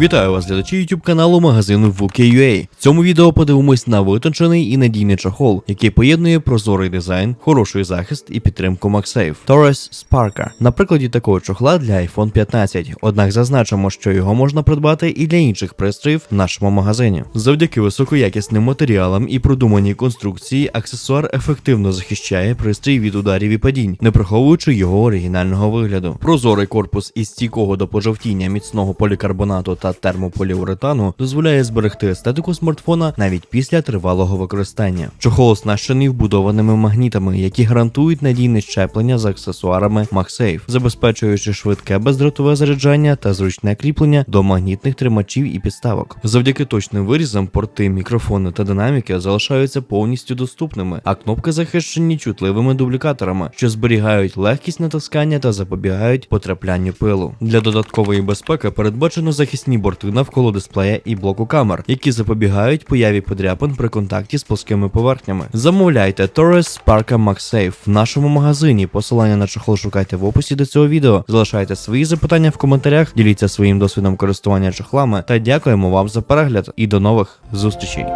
Вітаю вас, глядачі YouTube каналу магазину VK.ua. В цьому відео подивимось на витончений і надійний чохол, який поєднує прозорий дизайн, хороший захист і підтримку MagSafe. Torres Sparker. На прикладі такого чохла для iPhone 15. Однак зазначимо, що його можна придбати і для інших пристроїв в нашому магазині. Завдяки високоякісним матеріалам і продуманій конструкції, аксесуар ефективно захищає пристрій від ударів і падінь, не приховуючи його оригінального вигляду. Прозорий корпус із стійкого до пожовтіння міцного полікарбонату та термополіуретану дозволяє зберегти естетику смартфона навіть після тривалого використання. Чохол оснащений вбудованими магнітами, які гарантують надійне щеплення з аксесуарами MagSafe, забезпечуючи швидке бездротове заряджання та зручне кріплення до магнітних тримачів і підставок. Завдяки точним вирізам порти, мікрофони та динаміки залишаються повністю доступними, а кнопки захищені чутливими дублікаторами, що зберігають легкість натискання та запобігають потраплянню пилу. Для додаткової безпеки передбачено захисні борти навколо дисплея і блоку камер, які запобігають появі подряпин при контакті з плоскими поверхнями. Замовляйте Torres Sparka MagSafe в нашому магазині. Посилання на чохол шукайте в описі до цього відео. Залишайте свої запитання в коментарях, діліться своїм досвідом користування чохлами та дякуємо вам за перегляд і до нових зустрічей.